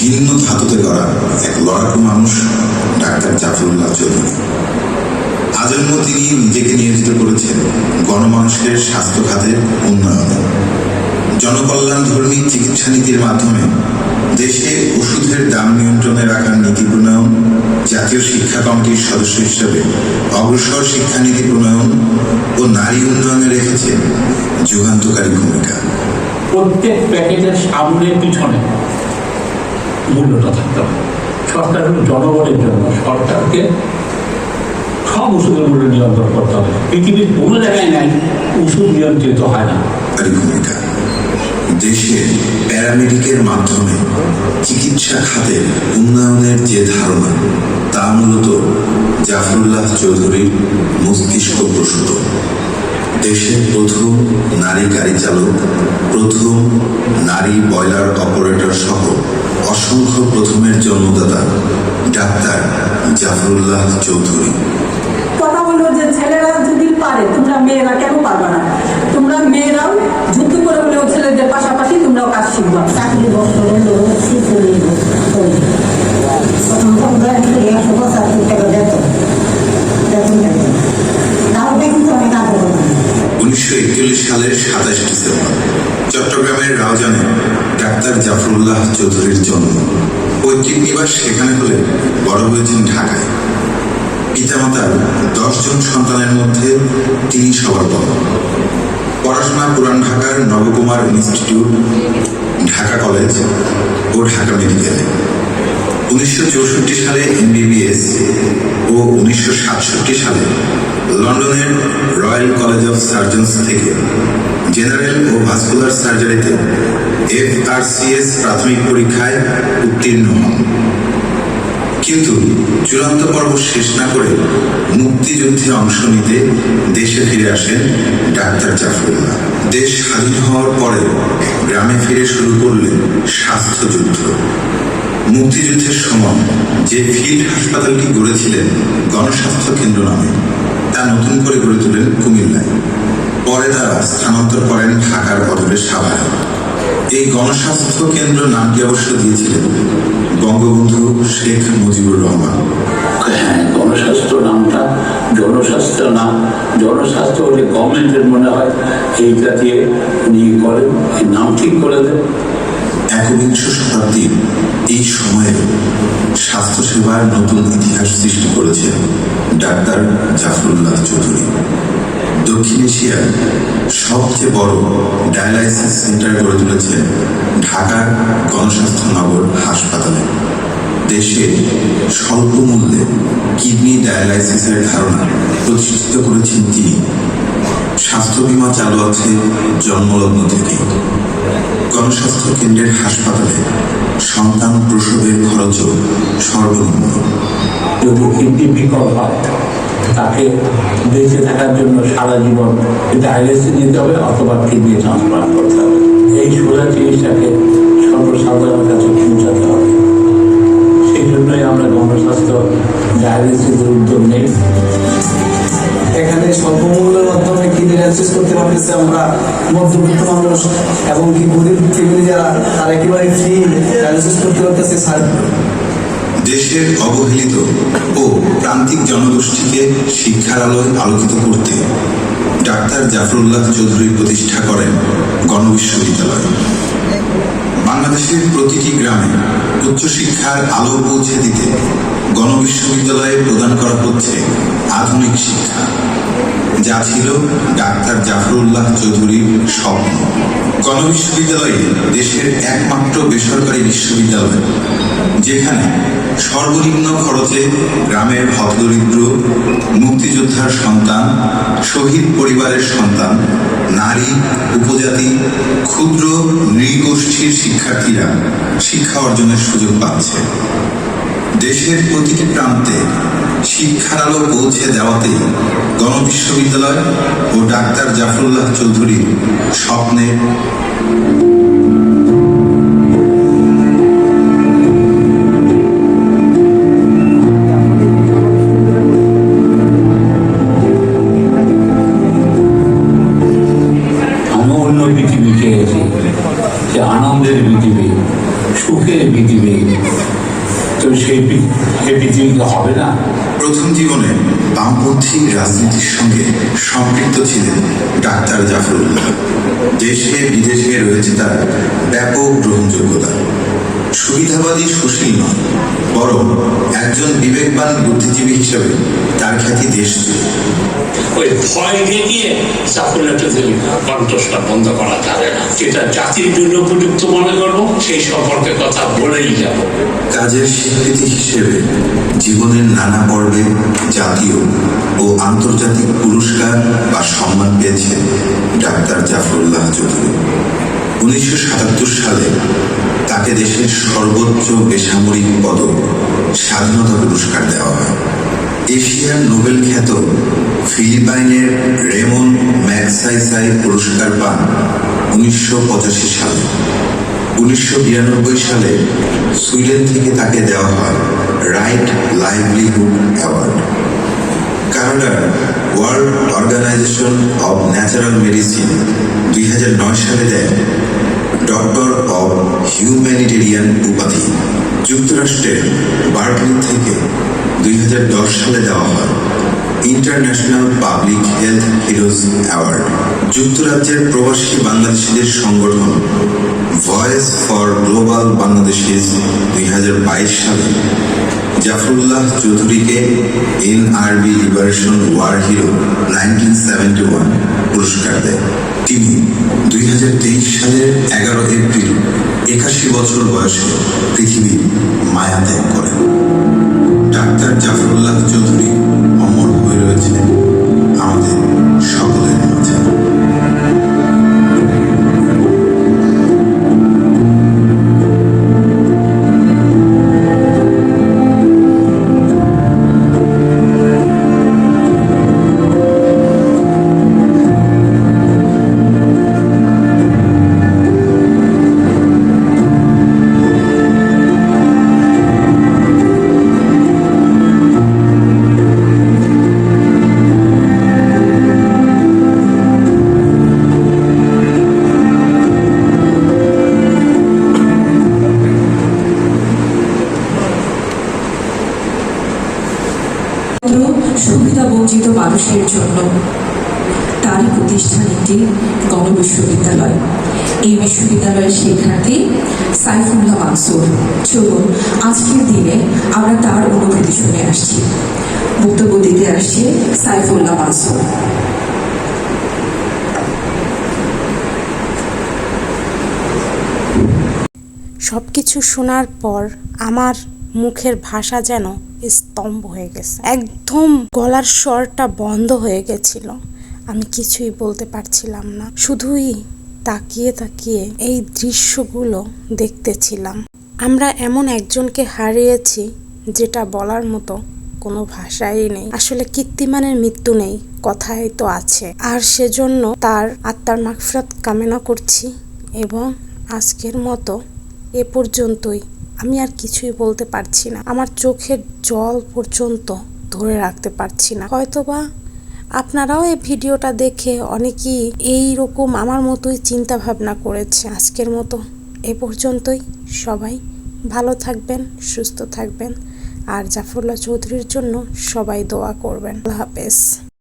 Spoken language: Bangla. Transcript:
ভিন্ন ধাতুতে গড়া এক লড়াকু মানুষ, ডাক্তার জাফরুল্লাহ চৌধুরী। আজন্ম তিনি নিজেকে নিয়োজিত করেছেন গণমানুষের স্বাস্থ্য খাতের উন্নয়নে। জনকল্যাণ ধর্মী চিকিৎসা নীতির মাধ্যমে দেশে ওষুধের দাম নিয়ন্ত্রণে রাখার নীতি প্রণয়ন, জাতীয় শিক্ষা কমিটির সদস্য হিসেবে অগ্রসর শিক্ষানীতি প্রণয়ন ও নারী উন্নয়নে রেখেছে যুগান্তকারী ভূমিকা। প্রত্যেক প্যাকেটের সামনে পিছনে মূল্যটা থাকতে হবে। সরকার হলো জনগণের জন্য সরকারকে সব ওষুধের মূল্য নিয়ন্ত্রণ করতে হবে। পৃথিবীর কোনো জায়গায় নাই, ওষুধ নিয়ন্ত্রিত হয় না। প্যারামেডিকের মাধ্যমে চিকিৎসা খাতের উন্নয়নের যে ধারণা, তা মূলত জাফরুল্লাহ চৌধুরীর মস্তিষ্ক প্রসূত। দেশের প্রথম নারী গাড়ি চালক, প্রথম নারী বয়লার অপারেটর সহ অসংখ্য প্রথমের জন্মদাতা ডাক্তার জাফরুল্লাহ চৌধুরী। কথা হলো যে ছেলেরা যদি পারে তোমরা মেয়েরা কেন পারবে না? তোমরা মেয়েরাও যুদ্ধ করে হলেও ছেলেদের পাশাপাশি তোমরাও কাজ শিখবা। চাকরি উনিশশো একচল্লিশ সালের সাতাশ ডিসেম্বর চট্টগ্রামের রাউজানে ডাক্তার জাফরুল্লাহ চৌধুরীর জন্ম। পৈতৃক নিবাস সেখানে হলে বড় হয়েছেন ঢাকায়। পিতামাতার দশজন সন্তানের মধ্যে তিনি সবার বড় পড়াশোনা পুরান ঢাকার নবকুমার ইনস্টিটিউট, ঢাকা কলেজ ও ঢাকা মেডিকেলে উনিশশো চৌষট্টি সালে এমবিবিএস ও উনিশশো সাতষট্টি সালে লন্ডনের রয়্যাল কলেজ অফ সার্জনস থেকে জেনারেল ও ভাস্কুলার সার্জারিতে এফ আর সিএস প্রাথমিক পরীক্ষায় উত্তীর্ণ হন। কিন্তু চূড়ান্ত পর্ব শেষ না করে মুক্তিযুদ্ধে অংশ নিতে দেশে ফিরে আসেন ডাক্তার জাফরুল্লাহ। দেশ স্বাধীন হওয়ার পরে গ্রামে ফিরে শুরু করলেন স্বাস্থ্য যুদ্ধ। মুক্তিযুদ্ধের সময় যে ফিল্ড হাসপাতালটি গড়েছিলেন গণস্বাস্থ্য কেন্দ্র নামে, তা নতুন করে গড়ে তোলেন কুমিল্লায়। পরে তারা স্থানান্তর করেন ঢাকার বদলে সাভারে। এই গণস্বাস্থ্য কেন্দ্র নামটি অবশ্য দিয়েছিলেন বঙ্গবন্ধু শেখ মুজিবুর রহমান। হ্যাঁ গণস্বাস্থ্য নামটা জনস্বাস্থ্য নাম জনস্বাস্থ্য হলে গভর্নমেন্টের মনে হয় এইটা দিয়ে উনি করেন এই নাম ঠিক করে দেন। একবিংশ শতাব্দীর এই সময়ে স্বাস্থ্যসেবার নতুন ইতিহাস সৃষ্টি করেছেন ডাক্তার জাফরুল্লাহ চৌধুরী। দক্ষিণ এশিয়ার সবচেয়ে বড় ডায়ালাইসিস সেন্টার গড়ে তুলেছেন ঢাকার গণস্বাস্থ্য নগর হাসপাতালে। দেশে স্বল্প মূল্যে কিডনি ডায়ালাইসিসের ধারণা প্রতিষ্ঠিত করেছেন তিনি। স্বাস্থ্য বীমা চালু আছে জন্মলগ্ন থেকে। গণস্বাস্থ্য কেন্দ্রের হাসপাতালে সন্তান প্রসবের খরচও সর্বনিম্ন। তাকে বেঁচে থাকার জন্য সারা জীবন ডায়ালিসিস নিতে হবে অথবা কিডনি ট্রান্সপ্লান্ট করতে হবে। এই সোজা জিনিসটাকে সর্বসাধারণের কাছে পৌঁছাতে হবে। সেই জন্যই আমরা গণস্বাস্থ্য ডায়ালিসিসের উদ্যোগ নেই। এখানে স্বল্প মূল্যের মাধ্যমে কিডনি ডায়ালিসিস করতে পারতেছে আমরা? মধ্যবিত্ত মানুষ এবং কি গরিব ফ্যামিলি যারা, তারা একেবারে ফ্রি ডায়ালিসিস করতে পারতেছে দেশের অবহেলিত ও প্রান্তিক জনগোষ্ঠীকে শিক্ষার আলোয় আলোকিত করতে ডাক্তার জাফরুল্লাহ চৌধুরী প্রতিষ্ঠা করেন গণবিশ্ববিদ্যালয়। বাংলাদেশের প্রতিটি গ্রামে উচ্চশিক্ষার আলো পৌঁছে দিতে গণবিশ্ববিদ্যালয়ে প্রদান করা হচ্ছে আধুনিক শিক্ষা। যা ছিল ডাক্তার জাফরুল্লাহ চৌধুরীর স্বপ্ন। গণবিশ্ববিদ্যালয়ে দেশের একমাত্র বেসরকারি বিশ্ববিদ্যালয়, যেখানে সর্বনিম্ন খরচে গ্রামের হতদরিদ্র মুক্তিযোদ্ধার সন্তান, শহীদ পরিবারের সন্তান, নারী, উপজাতি, ক্ষুদ্র, নৃগোষ্ঠীর শিক্ষার্থীরা শিক্ষা অর্জনের সুযোগ পাচ্ছে। দেশের প্রতিটি প্রান্তে শিক্ষার আলো পৌঁছে দেওয়াতে গণবিশ্ববিদ্যালয় ও ডাক্তার জাফরুল্লাহ চৌধুরীর চেয়েছি যে আনন্দের পৃথিবী, সুখের পৃথিবী হবে না। প্রথম জীবনে বামপন্থী রাজনীতির সঙ্গে সম্পৃক্ত ছিলেন ডাক্তার জাফরুল্লাহ দেশে, বিদেশে রয়েছে তার ব্যাপক গ্রহণযোগ্যতা। সুবিধাবাদী সুশীল নয় বরং একজন বিবেকবান বুদ্ধিজীবী হিসেবে তার খ্যাতি দেশ ওই ভয় দেখিয়ে বন্ধ করা যাবে না। যেটা জাতির জন্য উপযুক্ত মনে করব সেই সম্পর্কে কথা বলেই যাব। কাজের স্বীকৃতি হিসেবে জীবনের নানা পর্বে জাতীয় ও আন্তর্জাতিক পুরস্কার বা সম্মান পেয়েছেন ডাক্তার জাফরুল্লাহ চৌধুরী। উনিশশো সাতাত্তর সালে তাকে দেশের সর্বোচ্চ বেসামরিক পদক স্বাধীনতা পুরস্কার দেওয়া হয়। এশিয়ার নোবেল খ্যাত ফিলিপাইনের রেমন ম্যাগসাইসাই পুরস্কার পান উনিশশো পঁচাশি সালে। উনিশশো বিরানব্বই সালে সুইডেন থেকে তাকে দেওয়া হয় রাইট লাইভলিহুড অ্যাওয়ার্ড। কানাডার world organization of natural medicine দুই হাজার নয় সালে দেয়। ডক্টর অব হিউম্যানিটেরিয়ান উপাধি যুক্তরাষ্ট্রের বার্কলি থেকে দুই হাজার দশ সালে দেওয়া হয়। International public health heroes award যুক্তরাজ্যের প্রবাসী বাংলাদেশিদের সংগঠন ভয়েস ফর গ্লোবাল বাংলাদেশিজ দুই সালে। জাফরুল্লাহ চৌধুরীকে N RB liberation war hero nineteen seventy one পুরস্কার দেয়। তিনি দুই হাজার তেইশ সালের এগারো এপ্রিল একাশি বছর বয়সে পৃথিবীর মায়া ত্যাগ করেন। ডাক্তার জাফরুল্লাহ বঞ্চিত মানুষের জন্য তারই প্রতিষ্ঠান একটি গণবিশ্ববিদ্যালয় এই বিশ্ববিদ্যালয়ের শিক্ষার্থী সাইফুল্লাহ মানসুর। চলুন, আজকের দিনে আমরা তার অনুভূতি শুনে আসছি। বক্তব্য দিতে আসছে সাইফুল্লাহ মানসুর। সব কিছু শোনার পর আমার মুখের ভাষা যেন স্তম্ভ হয়ে গেছে। একদম গলার স্বরটা বন্ধ হয়ে গেছিল। আমি কিছুই বলতে পারছিলাম না। শুধুই তাকিয়ে তাকিয়ে এই দৃশ্যগুলো দেখতেছিলাম। আমরা এমন একজনকে হারিয়েছি যেটা বলার মতো কোনো ভাষাই নেই। আসলে কীর্তিমানের মৃত্যু নেই, কথাই তো আছে। আর সেজন্য তার আত্মার মাগফিরাত কামনা করছি এবং আজকের মতো এ পর্যন্তই। আমি আর কিছুই বলতে পারছি না। আমার চোখের জল পর্যন্ত ধরে রাখতে পারছি না। হয়তোবা আপনারাও এই ভিডিওটা দেখে অনেকেই এই রকম আমার মতোই চিন্তা ভাবনা করেছে। আজকের মতো এ পর্যন্তই। সবাই ভালো থাকবেন, সুস্থ থাকবেন। আর জাফরুল্লাহ চৌধুরীর জন্য সবাই দোয়া করবেন। আল্লাহ হাফেজ।